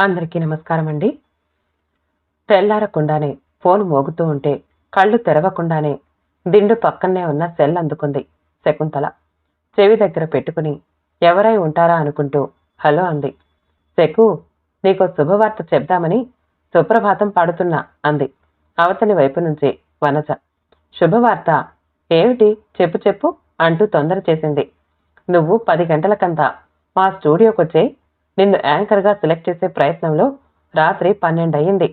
అందరికీ నమస్కారం అండి తెల్లారకుండానే ఫోన్ మోగుతూ ఉంటే కళ్ళు తెరవకుండానే దిండు పక్కనే ఉన్న సెల్ అందుకుంది శకుంతల. చెవి దగ్గర పెట్టుకుని ఎవరై ఉంటారా? అనుకుంటూ హలో అంది. శకు నీకో శుభవార్త చెప్దామని సుప్రభాతం పాడుతున్నా అంది. అవతలి వైపు నుంచి వనజ. శుభవార్త? ఏమిటి? చెప్పు చెప్పు అంటూ తొందర చేసింది. నువ్వు పది గంటలకంతా మా స్టూడియోకొచ్చే నిన్ను యాంకర్గా సెలెక్ట్ చేసే ప్రయత్నంలో రాత్రి పన్నెండు అయ్యింది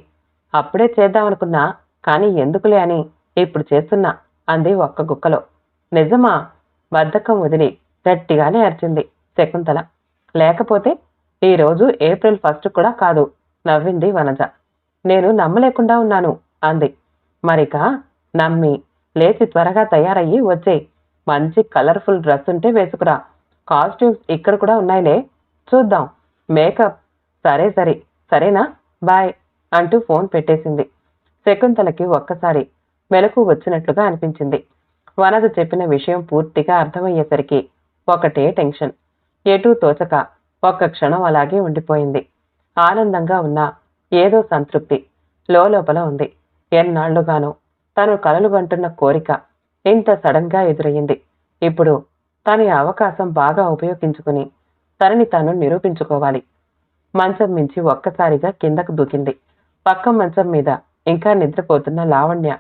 అప్పుడే చేద్దామనుకున్నా కానీ ఎందుకులే అని ఇప్పుడు చేస్తున్నా అంది ఒక్క గుక్కలో. నిజమా? బద్ధకం వదిలి గట్టిగానే అరిచింది శకుంతల. లేకపోతే ఈరోజు ఏప్రిల్ ఫస్ట్ కూడా కాదు నవ్వింది వనజ. నేను నమ్మలేకుండా ఉన్నాను అంది. మరిక నమ్మి లేచి త్వరగా తయారయ్యి వచ్చే మంచి కలర్ఫుల్ డ్రెస్ ఉంటే వేసుకురా. కాస్ట్యూమ్స్ ఇక్కడ కూడా ఉన్నాయిలే. చూద్దాం. మేకప్. సరే సరే. సరేనా? బాయ్ అంటూ ఫోన్ పెట్టేసింది. శకుంతలకి ఒక్కసారి మెలకు వచ్చినట్లుగా అనిపించింది. వనజ చెప్పిన విషయం పూర్తిగా అర్థమయ్యేసరికి ఒకటే టెన్షన్. ఎటూ తోచక ఒక్క క్షణం అలాగే ఉండిపోయింది. ఆనందంగా ఉన్న ఏదో సంతృప్తి లోపల ఉంది. ఎన్నాళ్ళుగానో తను కలలుగంటున్న కోరిక ఇంత సడన్గా ఎదురయ్యింది. ఇప్పుడు తన అవకాశం బాగా ఉపయోగించుకుని తనని తాను నిరూపించుకోవాలి. మంచం మించి ఒక్కసారిగా కిందకు దూకింది. పక్క మంచం మీద ఇంకా నిద్రపోతున్న లావణ్య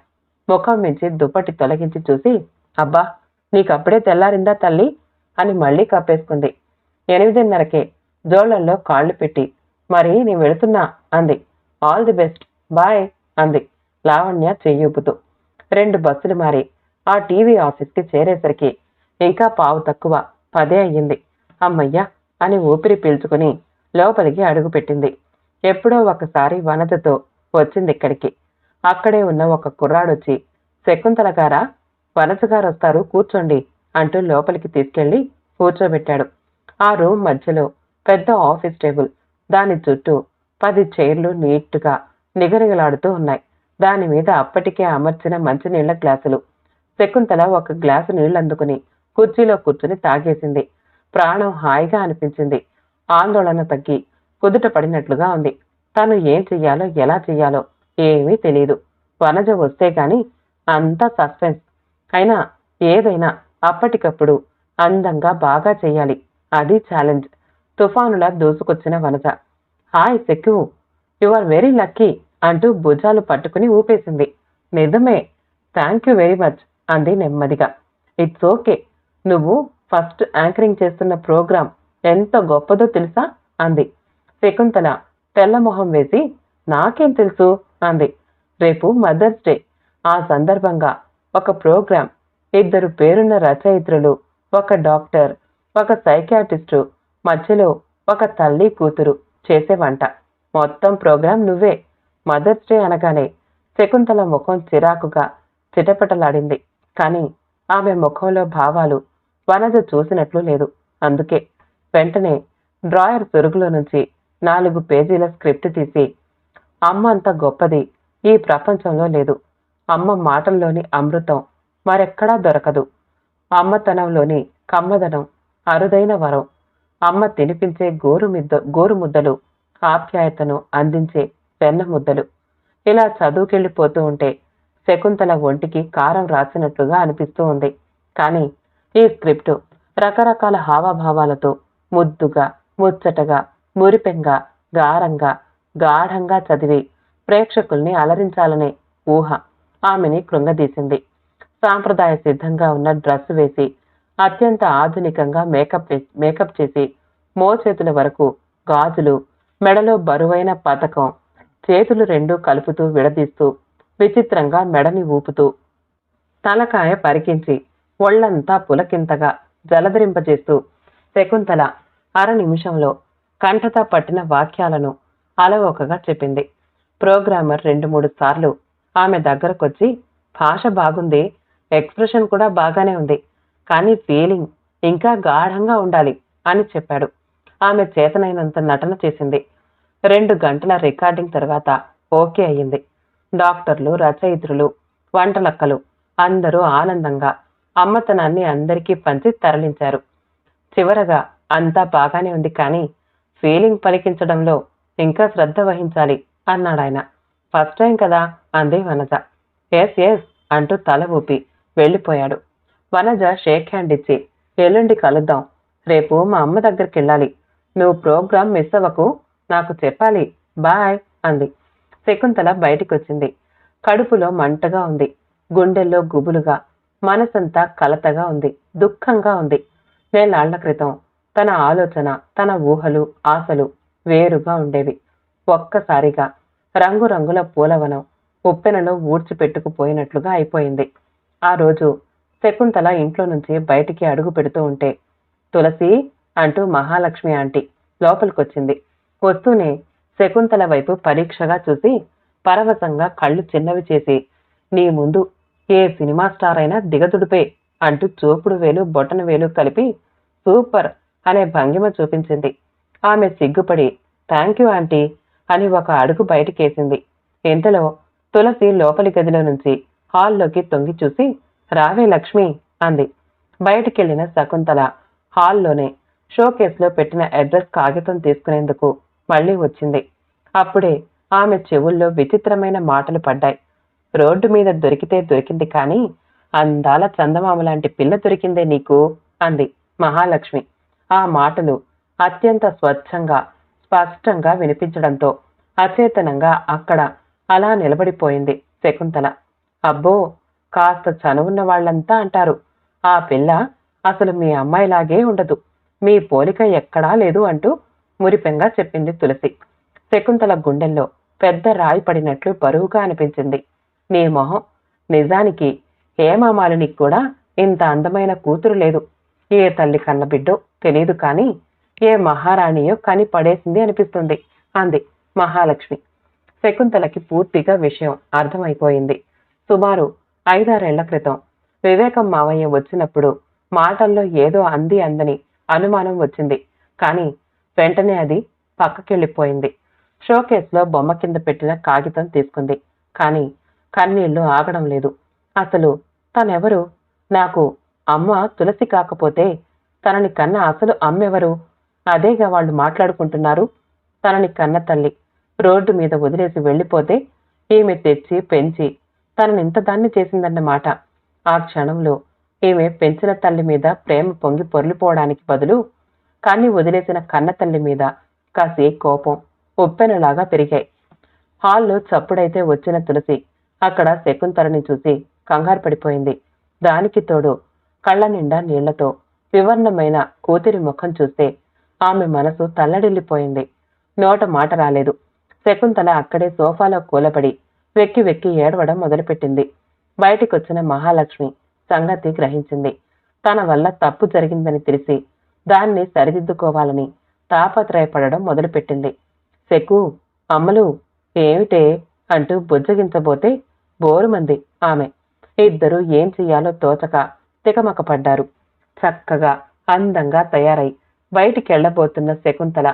ముఖం మించి దుప్పటి తొలగించి చూసి అబ్బా నీకప్పుడే తెల్లారిందా తల్లి? అని మళ్ళీ కప్పేసుకుంది. ఎనిమిదిన్నరకే జోళ్ళల్లో కాళ్ళు పెట్టి మరి నీ వెళుతున్నా అంది. ఆల్ ది బెస్ట్ బాయ్ అంది లావణ్య చెయ్యూపుతూ. రెండు బస్సులు మారి ఆ టీవీ ఆఫీస్కి చేరేసరికి ఇంకా పావు తక్కువ పదే అయ్యింది. అమ్మయ్యా అని ఊపిరి పీల్చుకుని లోపలికి అడుగుపెట్టింది ఎప్పుడో ఒకసారి వనతతో వచ్చింది ఇక్కడికి. అక్కడే ఉన్న ఒక కుర్రాడొచ్చి శకుంతల గారా వనజ గారు వస్తారు కూర్చోండి అంటూ లోపలికి తీసుకెళ్ళి కూర్చోబెట్టాడు. ఆ రూమ్ మధ్యలో పెద్ద ఆఫీస్ టేబుల్ దాని చుట్టూ పది చైర్లు నీట్గా నిగనిగలాడుతూ ఉన్నాయి. దాని మీద అప్పటికే అమర్చిన మంచినీళ్ళ గ్లాసులు. శకుంతల ఒక గ్లాసు నీళ్ళు అందుకుని కుర్చీలో కూర్చుని తాగేసింది. ప్రాణం హాయిగా అనిపించింది. ఆందోళన తగ్గి కుదుట పడినట్లుగా ఉంది. తను ఏం చెయ్యాలో ఎలా చెయ్యాలో ఏమీ తెలియదు వనజ వస్తే గాని అంతా సస్పెన్స్. అయినా ఏదైనా అప్పటికప్పుడు అందంగా బాగా చెయ్యాలి. అది ఛాలెంజ్ తుఫానులా దూసుకొచ్చిన వనజ. హాయ్ సెక్కు. యు ఆర్ వెరీ లక్కీ అంటూ భుజాలు పట్టుకుని ఊపేసింది. నిజమే. థ్యాంక్ యూ వెరీ మచ్ అంది నెమ్మదిగా. It's okay. నువ్వు ఫస్ట్ యాంకరింగ్ చేస్తున్న ప్రోగ్రాం ఎంత గొప్పదో తెలుసా? అంది. శకుంతల తెల్లమొహం వేసి నాకేం తెలుసు? అంది. రేపు మదర్స్ డే. ఆ సందర్భంగా ఒక ప్రోగ్రాం ఇద్దరు పేరున్న రచయిత్రులు ఒక డాక్టర్ ఒక సైకాటిస్టు మధ్యలో ఒక తల్లి కూతురు చేసే వంట మొత్తం ప్రోగ్రాం నువ్వే. మదర్స్ డే అనగానే శకుంతల ముఖం చిరాకుగా చిటపటలాడింది. కానీ ఆమె ముఖంలో భావాలు వనజ చూసినట్లు లేదు. అందుకే వెంటనే డ్రాయర్ సొరుగులో నుంచి నాలుగు పేజీల స్క్రిప్ట్ తీసి అమ్మ అంత గొప్పది ఈ ప్రపంచంలో లేదు. అమ్మ మాటల్లోని అమృతం మరెక్కడా దొరకదు. అమ్మతనంలోని కమ్మదనం అరుదైన వరం. అమ్మ తినిపించే గోరు మిద్ద గోరు ముద్దలు ఆప్యాయతను అందించే వెన్న ముద్దలు. ఇలా చదువుకెళ్ళిపోతూ ఉంటే శకుంతల ఒంటికి కారం రాసినట్లుగా అనిపిస్తూ ఉంది. కానీ ఈ స్క్రిప్టు రకరకాల హావభావాలతో ముద్దుగా ముచ్చటగా మురిపెంగా గారంగా గాఢంగా చదివి ప్రేక్షకుల్ని అలరించాలనే ఊహ ఆమెని కృంగదీసింది. సాంప్రదాయ సిద్ధంగా ఉన్న డ్రెస్ వేసి అత్యంత ఆధునికంగా మేకప్ మేకప్ చేసి మోచేతుల వరకు గాజులు మెడలో బరువైన పథకం చేతులు రెండు కలుపుతూ విడదీస్తూ విచిత్రంగా మెడని ఊపుతూ తలకాయ పరికించి ఒళ్ళంతా పులకింతగా జలధరింపజేస్తూ శకుంతల అర నిమిషంలో కంఠత పట్టిన వాక్యాలను అలవోకగా చెప్పింది. ప్రోగ్రామర్ రెండు మూడు సార్లు ఆమె దగ్గరకొచ్చి భాష బాగుంది ఎక్స్ప్రెషన్ కూడా బాగానే ఉంది కానీ ఫీలింగ్ ఇంకా గాఢంగా ఉండాలి అని చెప్పాడు. ఆమె చేతనైనంత నటన చేసింది. రెండు గంటల రికార్డింగ్ తర్వాత ఓకే అయ్యింది. డాక్టర్లు రచయిత్రులు వంటలక్కలు అందరూ ఆనందంగా అమ్మతనాన్ని అందరికీ పంచి తరలించారు. చివరగా అంతా బాగానే ఉంది కానీ ఫీలింగ్ పలికించడంలో ఇంకా శ్రద్ధ వహించాలి అన్నాడాయన ఫస్ట్ టైం కదా అంది వనజ. ఎస్ ఎస్ అంటూ తల ఊపి వెళ్ళిపోయాడు. వనజ షేక్ హ్యాండ్ ఇచ్చి ఎల్లుండి కలుద్దాం. రేపు మా అమ్మ దగ్గరికి వెళ్ళాలి నువ్వు ప్రోగ్రాం మిస్ అవ్వకు నాకు చెప్పాలి. బాయ్ అంది. శకుంతల బయటికి వచ్చింది కడుపులో మంటగా ఉంది. గుండెల్లో గుబులుగా మనసంతా కలతగా ఉంది దుఃఖంగా ఉంది. నేలాళ్ళ క్రితం తన ఆలోచన తన ఊహలు ఆశలు వేరుగా ఉండేవి. ఒక్కసారిగా రంగురంగుల పూలవనం ఉప్పెనలో ఊడ్చిపెట్టుకుపోయినట్లుగా అయిపోయింది. ఆ రోజు శకుంతల ఇంట్లో నుంచి బయటికి అడుగు పెడుతూ ఉంటే తులసి అంటూ మహాలక్ష్మి ఆంటీ లోపలికొచ్చింది. వస్తూనే శకుంతల వైపు పరీక్షగా చూసి పరవశంగా కళ్ళు చిన్నవి చేసి నీ ముందు ఏ సినిమా స్టార్ అయినా దిగదుడిపే అంటూ చూపుడు వేలు బొటన వేలు కలిపి సూపర్ అనే భంగిమ చూపించింది. ఆమె సిగ్గుపడి థ్యాంక్ యూ ఆంటీ అని ఒక అడుగు బయటికేసింది. ఇంతలో తులసి లోపలి గదిలో నుంచి హాల్లోకి తొంగి చూసి రావే లక్ష్మి అంది. బయటికెళ్ళిన శకుంతల హాల్లోనే షోకేస్లో పెట్టిన అడ్రస్ కాగితం తీసుకునేందుకు మళ్ళీ వచ్చింది. అప్పుడే ఆమె చెవుల్లో విచిత్రమైన మాటలు పడ్డాయి. రోడ్డు మీద దొరికితే దొరికింది కానీ అందాల చందమామ లాంటి పిల్ల దొరికిందే నీకు? అంది మహాలక్ష్మి. ఆ మాటలు అత్యంత స్వచ్ఛంగా స్పష్టంగా వినిపించడంతో అచేతనంగా అక్కడ అలా నిలబడిపోయింది శకుంతల. అబ్బో కాస్త చనువున్న వాళ్ళంతా అంటారు. ఆ పిల్ల అసలు మీ అమ్మాయిలాగే ఉండదు. మీ పోలిక ఎక్కడా లేదు అంటూ మురిపెంగా చెప్పింది తులసి. శకుంతల గుండెల్లో పెద్ద రాయి పడినట్లు బరువుగా అనిపించింది. నీ మొహం నిజానికి హేమామాలినికి కూడా ఇంత అందమైన కూతురు లేదు. ఏ తల్లి కన్న బిడ్డో తెలియదు కానీ ఏ మహారాణియో కని పడేసింది అనిపిస్తుంది అంది మహాలక్ష్మి. శకుంతలకి పూర్తిగా విషయం అర్థమైపోయింది. సుమారు ఐదారేళ్ళ క్రితం వివేకం మావయ్య వచ్చినప్పుడు మాటల్లో ఏదో అంది అందని అనుమానం వచ్చింది. కానీ వెంటనే అది పక్కకెళ్ళిపోయింది. షోకేస్లో బొమ్మ కింద పెట్టిన కాగితం తీసుకుంది. కానీ కన్నీళ్ళు ఆగడం లేదు. అసలు తనెవరు? నాకు అమ్మ తులసి కాకపోతే తనని కన్న అసలు అమ్మెవరు? అదేగా వాళ్ళు మాట్లాడుకుంటున్నారు. తనని కన్న తల్లి. రోడ్డు మీద వదిలేసి వెళ్ళిపోతే ఈమె తెచ్చి పెంచి తనని ఇంత దాన్ని చేసిందన్నమాట. ఆ క్షణంలో ఈమె పెంచిన తల్లి మీద ప్రేమ పొంగి పొర్లిపోవడానికి బదులు కానీ వదిలేసిన కన్న తల్లి మీద కాసే కోపం ఉప్పెనలాగా పెరిగాయి. హాల్లో చప్పుడైతే వచ్చిన తులసి అక్కడ శకుంతలని చూసి కంగారు పడిపోయింది. దానికి తోడు కళ్ళ నిండా నీళ్ళతో వివర్ణమైన కూతురి ముఖం చూస్తే ఆమె మనసు తల్లడిల్లిపోయింది. నోట మాట రాలేదు. శకుంతల అక్కడే సోఫాలో కూలబడి వెక్కి వెక్కి ఏడవడం మొదలుపెట్టింది. బయటికొచ్చిన మహాలక్ష్మి సంగతి గ్రహించింది. తన వల్ల తప్పు జరిగిందని తెలిసి దాన్ని సరిదిద్దుకోవాలని తాపత్రయపడడం మొదలుపెట్టింది. శకు అమ్మలు ఏమిటే? అంటూ బుజ్జగించబోతే బోరుమంది. ఆమె. ఇద్దరు ఏం చెయ్యాలో తోచక తికమకపడ్డారు. చక్కగా అందంగా తయారై బయటికెళ్ళబోతున్న శకుంతల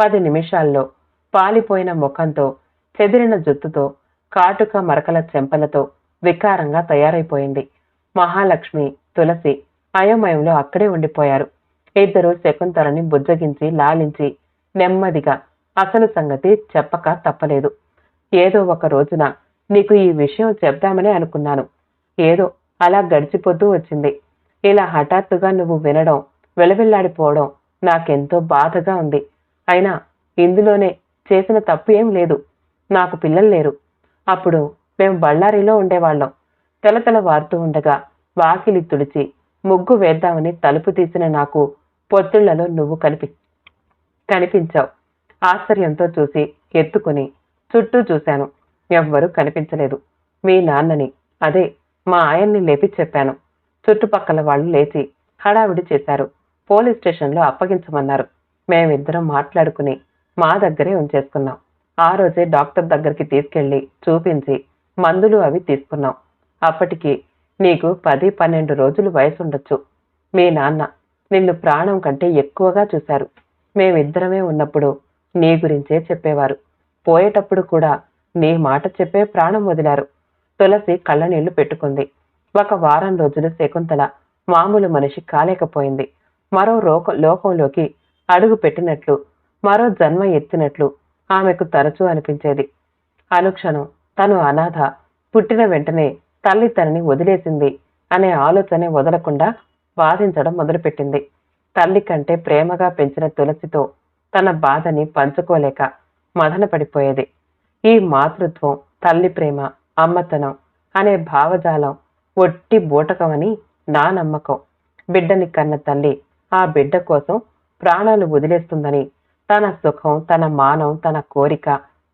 పది నిమిషాల్లో పాలిపోయిన ముఖంతో చెదిరిన జుత్తుతో కాటుక మరకల చెంపలతో వికారంగా తయారైపోయింది. మహాలక్ష్మి తులసి అయోమయంలో అక్కడే ఉండిపోయారు. ఇద్దరు శకుంతలని బుజ్జగించి లాలించి నెమ్మదిగా అసలు సంగతి చెప్పక తప్పలేదు. ఏదో ఒక రోజున నీకు ఈ విషయం చెప్దామని అనుకున్నాను. ఏదో అలా గడిచిపోతూ వచ్చింది. ఇలా హఠాత్తుగా నువ్వు వినడం వెలవెల్లాడిపోవడం నాకెంతో బాధగా ఉంది. అయినా ఇందులోనే చేసిన తప్పు ఏం లేదు. నాకు పిల్లలు లేరు. అప్పుడు మేము బళ్ళారిలో ఉండేవాళ్ళం. తెలతెల వారుతూ ఉండగా వాకిలి తుడిచి ముగ్గు వేద్దామని తలుపు తీసిన నాకు పొత్తుళ్ళలో నువ్వు కనిపి కనిపించావు. ఆశ్చర్యంతో చూసి ఎత్తుకుని చుట్టూ చూశాను. ఎవ్వరూ కనిపించలేదు. మీ నాన్నని అదే మా ఆయన్ని లేపి చెప్పాను. చుట్టుపక్కల వాళ్ళు లేచి హడావిడి చేశారు. పోలీస్ స్టేషన్లో అప్పగించమన్నారు. మేమిద్దరం మాట్లాడుకుని మా దగ్గరే ఉంచేసుకున్నాం. ఆ రోజే డాక్టర్ దగ్గరికి తీసుకెళ్ళి చూపించి మందులు అవి తీసుకున్నాం. అప్పటికి నీకు పది పన్నెండు రోజులు వయసుండొచ్చు. మీ నాన్న నిన్ను ప్రాణం కంటే ఎక్కువగా చూశారు. మేమిద్దరమే ఉన్నప్పుడు నీ గురించే చెప్పేవారు. పోయేటప్పుడు కూడా నీ మాట చెప్పే ప్రాణం వదిలారు. తులసి కళ్ళనీళ్ళు పెట్టుకుంది. ఒక వారం రోజులు శకుంతల మామూలు మనిషి కాలేకపోయింది. మరో రోక లోకంలోకి అడుగు పెట్టినట్లు మరో జన్మ ఎత్తినట్లు ఆమెకు తరచూ అనిపించేది. అనుక్షణం తను అనాథ పుట్టిన వెంటనే తల్లి తనని వదిలేసింది అనే ఆలోచనే వదలకుండా బాధించడం మొదలుపెట్టింది. తల్లి కంటే ప్రేమగా పెంచిన తులసితో తన బాధని పంచుకోలేక మదన పడిపోయేది. ఈ మాతృత్వం తల్లి ప్రేమ అమ్మతనం అనే భావజాలం ఒట్టి బూటకమని నా నమ్మకం. బిడ్డని కన్న తల్లి ఆ బిడ్డ కోసం ప్రాణాలు వదిలేస్తుందని తన సుఖం తన మానం తన కోరిక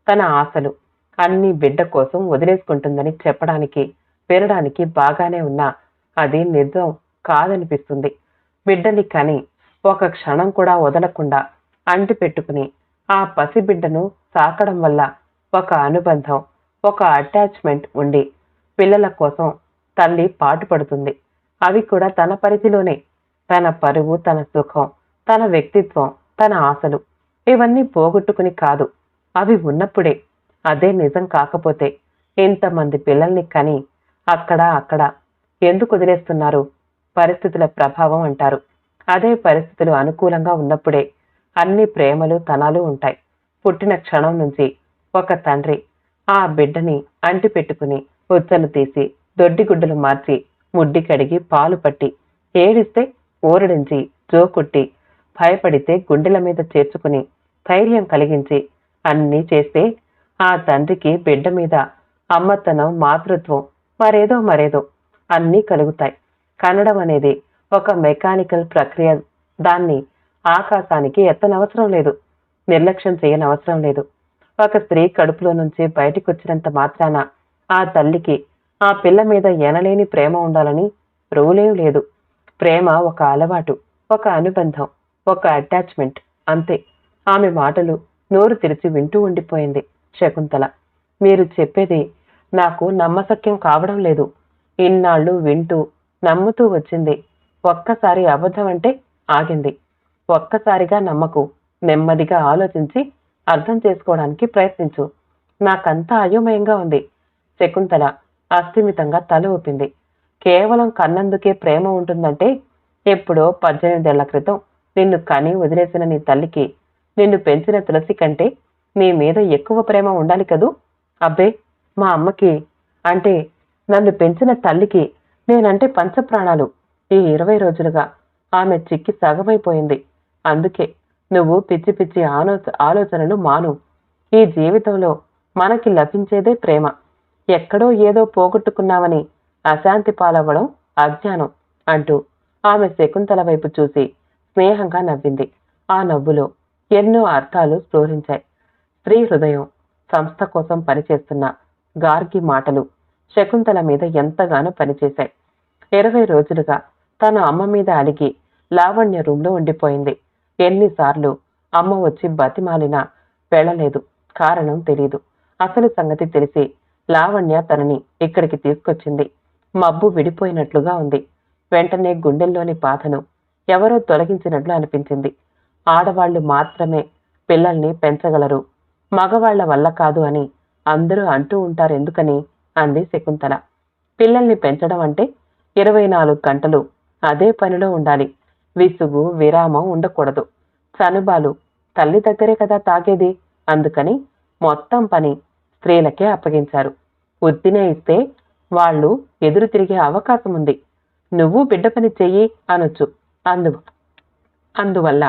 తన ఆశలు అన్ని బిడ్డ కోసం వదిలేసుకుంటుందని చెప్పడానికి వినడానికి బాగానే ఉన్నా అది నిజం కాదనిపిస్తుంది. బిడ్డని కని ఒక క్షణం కూడా వదలకుండా అంటి పెట్టుకుని ఆ పసిబిడ్డను సాకడం వల్ల ఒక అనుబంధం ఒక అటాచ్మెంట్ ఉండి పిల్లల కోసం తల్లి పాటుపడుతుంది అవి కూడా తన పరిధిలోనే. తన పరువు తన సుఖం తన వ్యక్తిత్వం తన ఆశలు ఇవన్నీ పోగొట్టుకుని కాదు. అవి ఉన్నప్పుడే. అదే నిజం కాకపోతే ఇంతమంది పిల్లల్ని కని అక్కడ అక్కడ ఎందుకు వదిలేస్తున్నారు? పరిస్థితుల ప్రభావం అంటారు. అదే పరిస్థితులు అనుకూలంగా ఉన్నప్పుడే అన్ని ప్రేమలు తనాలు ఉంటాయి. పుట్టిన క్షణం నుంచి ఒక తండ్రి. ఆ బిడ్డని అంటిపెట్టుకుని ఉచ్చలు తీసి దొడ్డిగుడ్డలు మార్చి ముడ్డి కడిగి పాలు పట్టి ఏడిస్తే ఊరడించి జోకుట్టి భయపడితే గుండెల మీద చేర్చుకుని ధైర్యం కలిగించి అన్నీ చేస్తే ఆ తండ్రికి బిడ్డ మీద అమ్మతనం మాతృత్వం మరేదో మరేదో అన్నీ కలుగుతాయి. కనడం అనేది ఒక మెకానికల్ ప్రక్రియ. దాన్ని ఆకాశానికి ఎత్తనవసరం లేదు. నిర్లక్ష్యం చేయనవసరం లేదు. ఒక స్త్రీ కడుపులో నుంచి బయటికి వచ్చినంత మాత్రాన ఆ తల్లికి ఆ పిల్ల మీద ఎనలేని ప్రేమ ఉండాలని రూలేం లేదు. ప్రేమ ఒక అలవాటు ఒక అనుబంధం ఒక అటాచ్మెంట్ అంతే. ఆమె మాటలు నోరు తెరిచి వింటూ ఉండిపోయింది శకుంతల. మీరు చెప్పేది నాకు నమ్మశక్యం కావడం లేదు. ఇన్నాళ్ళు వింటూ నమ్ముతూ వచ్చింది. ఒక్కసారి అబద్ధం అంటే ఆగింది. ఒక్కసారిగా నమ్మకు నెమ్మదిగా ఆలోచించి అర్థం చేసుకోవడానికి ప్రయత్నించు. నాకంతా అయోమయంగా ఉంది. శకుంతల అస్థిమితంగా తల ఊపింది. కేవలం కన్నందుకే ప్రేమ ఉంటుందంటే ఎప్పుడో పద్దెనిమిదేళ్ళ క్రితం నిన్ను కని వదిలేసిన నీ తల్లికి నిన్ను పెంచిన తులసి కంటే నీ మీద ఎక్కువ ప్రేమ ఉండాలి కదూ? అబ్బే మా అమ్మకి అంటే నన్ను పెంచిన తల్లికి నేనంటే పంచప్రాణాలు. ఈ ఇరవై రోజులుగా ఆమె చిక్కి సగమైపోయింది. అందుకే నువ్వు పిచ్చి పిచ్చి ఆలో ఆలోచనలు మాను. ఈ జీవితంలో మనకి లభించేదే ప్రేమ. ఎక్కడో ఏదో పోగొట్టుకున్నావని అశాంతి పాలవ్వడం అజ్ఞానం అంటూ ఆమె శకుంతల వైపు చూసి స్నేహంగా నవ్వింది. ఆ నవ్వులో ఎన్నో అర్థాలు స్ఫోరించాయి స్త్రీ హృదయం సంస్థ కోసం పనిచేస్తున్న గార్గి మాటలు శకుంతల మీద ఎంతగానో పనిచేశాయి. ఇరవై రోజులుగా తను అమ్మ మీద అలిగి లావణ్య రూంలో ఉండిపోయింది. ఎన్నిసార్లు అమ్మ వచ్చి బతిమాలినా వెళ్ళలేదు. కారణం తెలీదు. అసలు సంగతి తెలిసి లావణ్య తనని ఇక్కడికి తీసుకొచ్చింది. మబ్బు విడిపోయినట్లుగా ఉంది. వెంటనే గుండెల్లోని బాధను ఎవరో తొలగించినట్లు అనిపించింది. ఆడవాళ్ళు మాత్రమే పిల్లల్ని పెంచగలరు. మగవాళ్ళ వల్ల కాదు అని అందరూ అంటూ ఉంటారు ఎందుకని అంది శకుంతల. పిల్లల్ని పెంచడం అంటే ఇరవై నాలుగు గంటలు అదే పనిలో ఉండాలి. విసుగు విరామం ఉండకూడదు. చనుబాలు తల్లి దగ్గరే కదా తాగేది? అందుకని మొత్తం పని స్త్రీలకే అప్పగించారు. ఉత్తినే ఇస్తే వాళ్ళు ఎదురు తిరిగే అవకాశం ఉంది. నువ్వు బిడ్డ పని చెయ్యి అనొచ్చు. అందు అందువల్ల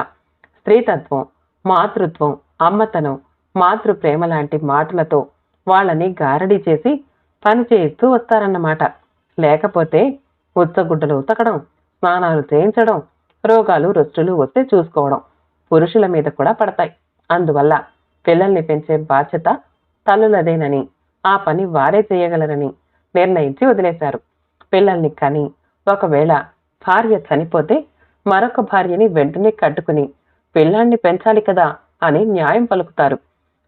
స్త్రీతత్వం మాతృత్వం అమ్మతనం మాతృప్రేమ లాంటి మాటలతో వాళ్ళని గారడీ చేసి పని చేయిస్తూ వస్తారన్నమాట. లేకపోతే ఉచ్చగుడ్డలు ఉతకడం స్నానాలు చేయించడం రోగాలు రుష్టులు వస్తే చూసుకోవడం పురుషుల మీద కూడా పడతాయి. అందువల్ల పిల్లల్ని పెంచే బాధ్యత తల్లులదేనని ఆ పని వారే చేయగలరని నిర్ణయించి వదిలేశారు. పిల్లల్ని కని ఒకవేళ భార్య చనిపోతే మరొక భార్యని వెంటనే కట్టుకుని పిల్లాన్ని పెంచాలి కదా అని న్యాయం పలుకుతారు.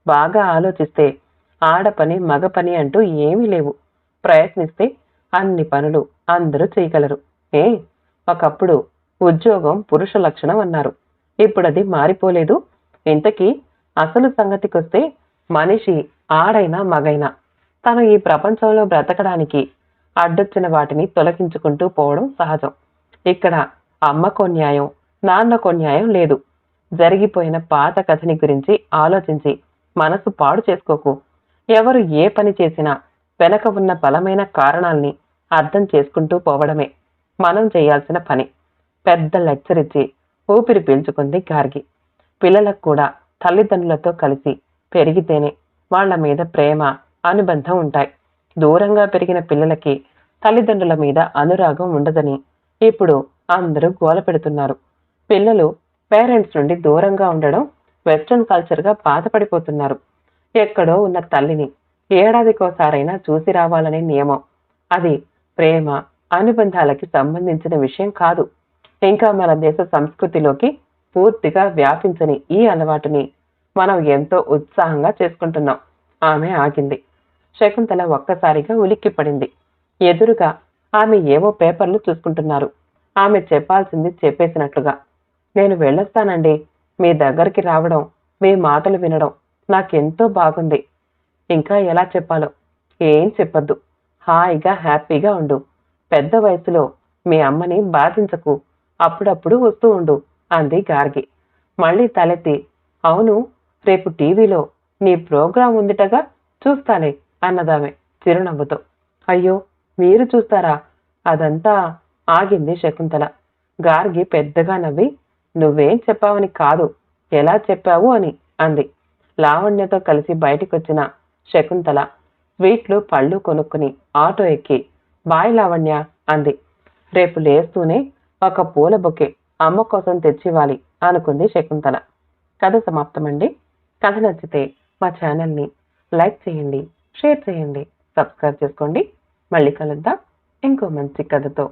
బాగా ఆలోచిస్తే ఆడపని మగ పని అంటూ ఏమీ లేవు. ప్రయత్నిస్తే అన్ని పనులు అందరూ చేయగలరు. ఏ? ఒకప్పుడు ఉద్యోగం పురుష లక్షణం అన్నారు. ఇప్పుడు అది మారిపోలేదు. ఇంతకీ అసలు సంగతికొస్తే మనిషి ఆడైనా మగైనా తను ఈ ప్రపంచంలో బ్రతకడానికి అడ్డొచ్చిన వాటిని తొలగించుకుంటూ పోవడం సహజం. ఇక్కడ అమ్మకో న్యాయం నాన్నకో న్యాయం లేదు. జరిగిపోయిన పాత కథని గురించి ఆలోచించి మనసు పాడు చేసుకోకు. ఎవరు ఏ పని చేసినా వెనక ఉన్న బలమైన కారణాల్ని అర్థం చేసుకుంటూ పోవడమే మనం చేయాల్సిన పని. పెద్ద లెక్చర్ ఇచ్చి ఊపిరి పీల్చుకుంది గార్గి. పిల్లలకు కూడా తల్లిదండ్రులతో కలిసి పెరిగితేనే వాళ్ళ మీద ప్రేమ అనుబంధం ఉంటాయి. దూరంగా పెరిగిన పిల్లలకి తల్లిదండ్రుల మీద అనురాగం ఉండదని ఇప్పుడు అందరూ గోల పెడుతున్నారు. పిల్లలు పేరెంట్స్ నుండి దూరంగా ఉండడం వెస్ట్రన్ కల్చర్గా బాధపడిపోతున్నారు. ఎక్కడో ఉన్న తల్లిని ఏడాదికోసారైనా చూసి రావాలనే నియమం. అది ప్రేమ అనుబంధాలకి సంబంధించిన విషయం కాదు. ఇంకా మన దేశ సంస్కృతిలోకి పూర్తిగా వ్యాపించని ఈ అలవాటుని మనం ఎంతో ఉత్సాహంగా చేసుకుంటున్నాం. ఆమె ఆగింది. శకుంతల ఒక్కసారిగా ఉలిక్కిపడింది. ఎదురుగా ఆమె ఏవో పేపర్లు చూసుకుంటున్నారు. ఆమె చెప్పాల్సింది చెప్పేసినట్లుగా నేను వెళ్ళొస్తానండి. మీ దగ్గరికి రావడం మీ మాటలు వినడం నాకెంతో బాగుంది. ఇంకా ఎలా చెప్పాలో ఏం చెప్పొద్దు. హాయిగా హ్యాపీగా ఉండు. పెద్ద వయసులో మీ అమ్మని బాధించకు. అప్పుడప్పుడు వస్తూ ఉండు అంది గార్గి. మళ్ళీ తలెత్తి అవును రేపు టీవీలో నీ ప్రోగ్రాం ఉందిటగా చూస్తాలే అన్నదామె చిరునవ్వుతో. అయ్యో మీరు చూస్తారా? అదంతా ఆగింది శకుంతల. గార్గి పెద్దగా నవ్వి నువ్వేం చెప్పావని కాదు ఎలా చెప్పావు అని అంది. లావణ్యతో కలిసి బయటికొచ్చిన శకుంతల స్వీట్లు పళ్ళు కొనుక్కుని ఆటో ఎక్కి బాయ్ లావణ్య అంది. రేపు లేస్తూనే ఒక పూల బొకే అమ్మ కోసం తెచ్చివ్వాలి అనుకుంది శకుంతల. కథ సమాప్తమండి. కథ నచ్చితే మా ఛానల్ని లైక్ చేయండి షేర్ చేయండి సబ్స్క్రైబ్ చేసుకోండి. మళ్ళీ కలుద్దాం. ఇంకో మంచి కథతో.